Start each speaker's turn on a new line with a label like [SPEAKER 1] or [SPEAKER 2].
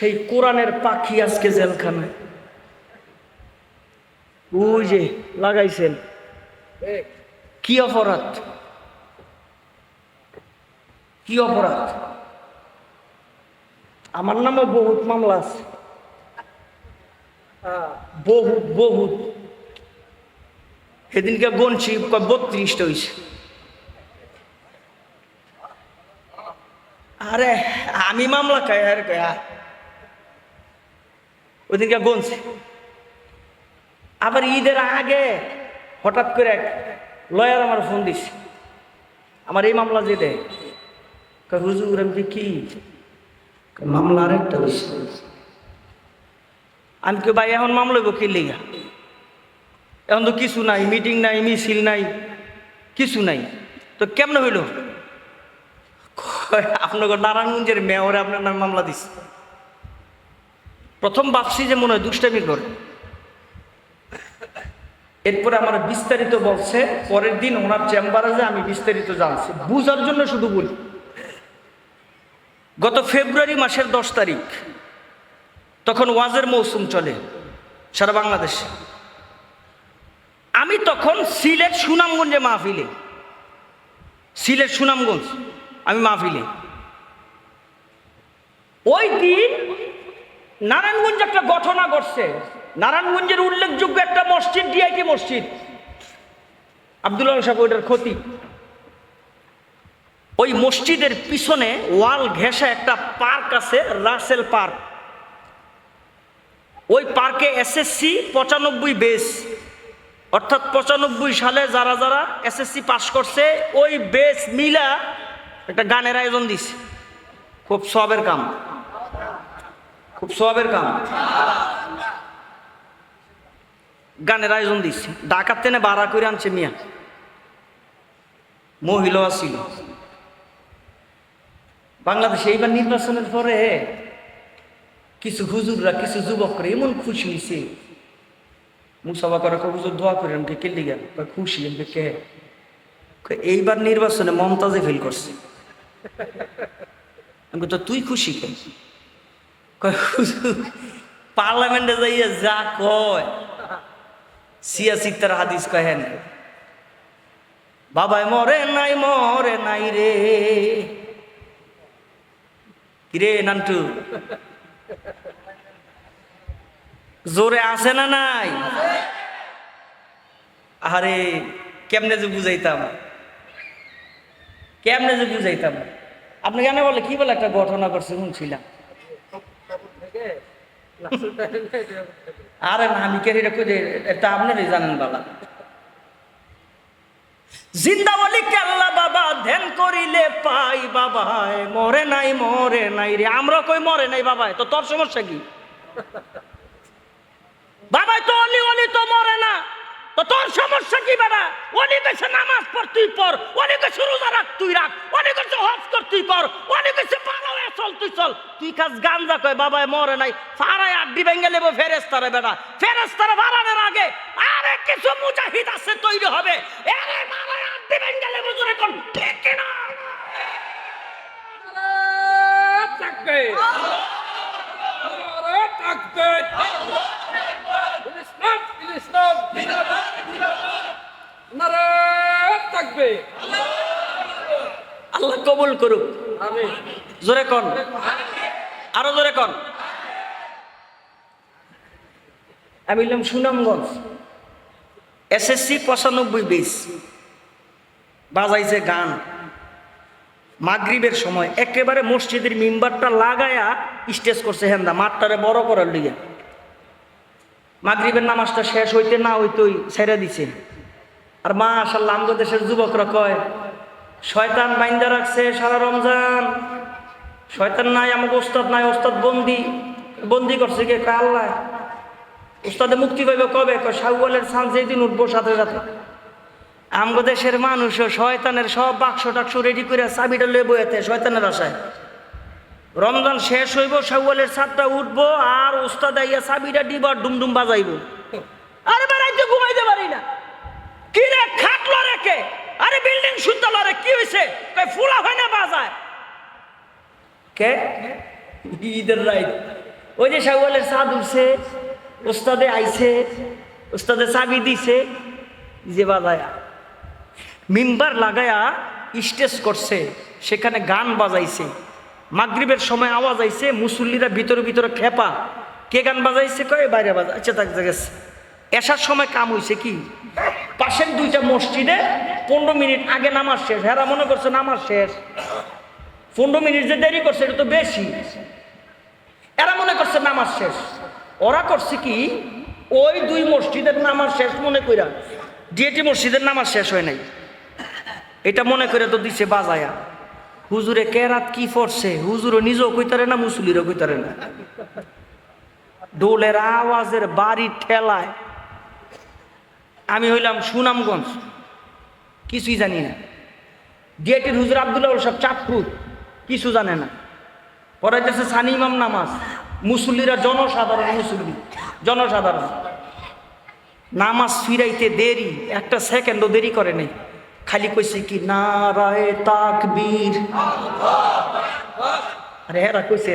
[SPEAKER 1] সেই কোরআনের পাখি আজকে জেলখানায়। ওই যে লাগাইছেন। কি অপরাধ? কি অপরাধ? আমার নামে বহুত মামলা আছে। বহুত বহুত। সেদিনকে গনছি বত্রিশটা হয়েছে আরে, আমি মামলা খাই, আর কয় ওইদিনকে গনছি। আবার ঈদের আগে হঠাৎ করে এক লয়ার আমার ফোন দিছে। আমার এই মামলা যে হুজুর আমি কি? মামলা একটা আমি কে ভাই এখন মামলা কি লিগা? এখন তো কিছু নাই মিটিং নাই মিছিল নাই কিছু নাই। তো কেমনে হইল? কয়, আপনাকে নারায়ণগঞ্জের মেয়রে আপনার নামে মামলা দিছে। প্রথম ভাবছি যে মনে হয় দুষ্টামি করে। এরপরে আমার বিস্তারিত বলছে, পরের দিন ওনার চেম্বারে যে আমি বিস্তারিত জানছি। বুঝার জন্য শুধু বলি, গত ফেব্রুয়ারি মাসের দশ তারিখ, তখন ওয়াজের মৌসুম চলে সারা বাংলাদেশে। আমি তখন সিলেট সুনামগঞ্জে মাহফিলে, সিলেট সুনামগঞ্জ, আমি মাহফিলে। ওই দিন নারায়ণগঞ্জে একটা ঘটনা ঘটছে। নারায়ণগঞ্জের উল্লেখযোগ্য একটা মসজিদ ডিআইটি মসজিদ। আব্দুল্লাহ সাহেব ক্ষতি। ওই মসজিদের পিছনে ওয়াল ঘেঁষা একটা পার্ক আছে, রাসেল পার্ক। ওই পার্কে এসএসসি পঁচানব্বই বেস। অর্থাৎ পঁচানব্বই সালে যারা যারা এসএসসি পাস করছে, ওই বেস মিলা একটা গানের আয়োজন দিছে। খুব সবের কাম। খুব সবের কাম। গানের আয়োজন দিচ্ছে ডাকাত টেনে বাড়া করে আনছে মিয়া। মহিলা ছিল বাংলাদেশে এইবার নির্বাচনের পরে কিছু হুজুররা কিছু যুবকরা এমন খুশি হয়েছে মুসাফা করা হুজুর দোয়া করে আমাকে কেলি গেল খুশি আমাকে কে? এইবার নির্বাচনে মমতাজে ফেল করছে। আমি তো তুই খুশি হুজুর, পার্লামেন্টে যাইয়া যা কয় সিয়া সিত্তার হাদিস কহেন বাবাই, মরে নাই মরে নাই রে। কিরে নান্টু, জোরে আছে না নাই? আরে কেমনে যে বুঝাইতাম? কেমনে যে বুঝাইতাম? আপনি কেন বলে, কি বলে একটা ঘটনা করছে, শুনছিলাম। আরে কে এটা এটা আপনারই জানেন বালা জিন্দাবলি কেল্লা বাবা ধ্যান করিলে পাই মরে নাই মরে নাই রে। আমরা কই মরে নাই তো তোর সমস্যা কি? তো অলি অলি তো মরে না। তো তোর সমস্যা কি বাবা? অলি গেছে নামাজ পড় তুই পড় অলি গেছে রোজা রাখ তুই রাখ অলি গেছে হজ কর তুই কর অলি পালাও চল, তুই চল। তুই খাস গাঞ্জা কয় বাবাই মরে নাই। ফারায় আড্ডি ভেঙে নেব ফেরেস্তারে বেটা। ফেরেস্তারে বাড়ানোর আগে আরে কিছু মুজাহিদ আছে, তৈরি হবে। এরে মারায় আড্ডি ভেঙে নেব জোরে কোন ঠিক
[SPEAKER 2] থাকবে।
[SPEAKER 1] আল্লাহ কবুল করুক। জোরে কন। আরও জোরে কন। আমি বললাম সুনামগঞ্জ। এসএসসি পঁচানব্বই বিশ বাজাইছে গান। মাগরিবের সময়। একেবারে মসজিদের মিম্বারটা লাগায়া স্টেজ করছে হেন্দা। মাঠটারে বড় করার লিগে। মাগরিবের নামাজটা শেষ হইতে না হইতেই ছেড়ে দিছে। আর মা আসাল্লাহ আমগো দেশের যুবকরা কয় শয়তান বাইন্দা রাখছে সারা রমজান। শয়তান নাই, আমাকে ওস্তাদ নাই, ওস্তাদ বন্দি। বন্দি করছে কে? কয় আল্লাহ। ওস্তাদে মুক্তি পাইবে কবে? কয় শাহুয়ালের সান যেদিন উঠবো সাথে সাথে। আমগো দেশের মানুষও শয়তানের সব বাক্স টাক্স রেডি করে চাবিটা লয়ে বইয়াতে শয়তানের আশায় রমজান শেষ হইব শাহুয়ালের ছাদটা উঠবো, আর ওস্তাদ আইয়া চাবিটা দিব আর ডুমডুম বাজাইব। আরে বেড়াইতে ঘুমাইতে পারি না। কি রে, খাটলো রেখে আরে বিল্ডিং শুদ্ধ লরে কি হয়েছে ফুলা হয় না বাজায় কে? ঈদের রাইত ওই যে শাহওয়ালের চা দুলছে ওস্তাদে আইছে, ওস্তাদে চাবি দিছে যে বাজায়া। মিম্বার লাগায়া স্টেজ করছে, সেখানে গান বাজাইছে। মাগরিবের সময় আওয়াজ আইছে, মুসল্লিরা ভিতরে ভিতরে খেপা। কে গান বাজাইছে কয়ে? বাইরে বাজা আচ্ছা তাক গেছে। এসার সময় কাম হইছে কি? পাশের দুইটা মসজিদে পনেরো মিনিট আগে নামাজ শেষ। হেরা মনে করছে নামাজ শেষ। পনেরো মিনিট যে দেরি করছে, এটা তো বেশি। এরা মনে করছে নামাজ শেষ। ওরা করছে কি? ওই দুই মসজিদের নামাজ শেষ মনে কইরা। ডিএটি মসজিদের নামাজ শেষ হয় নাই। এটা মনে করে তো দিছে বাজায়া। হুজুরে কেরাত কি পড়ছে? হুজুরও নিজেও কইতারে না মুসলিরও কইতারে না। ডোলের আওয়াজের বাড়ি ঠেলায়। আমি হইলাম সুনামগঞ্জ। কিছুই জানি না। ডিএটির হুজুর আবদুল্লাহ সব চাঁদপুর, কিছু জানে না। পড়াইতেছে সানি ইমাম নামাজ, মুসল্লিরা জনসাধারণ, মুসল্লি, জনসাধারণ। নামাজ ফিরাইতে দেরি, একটা সেকেন্ডও দেরি করে নেই। খালি কইছে কি, নারায় তাকবীর। আরে হেরা কইছে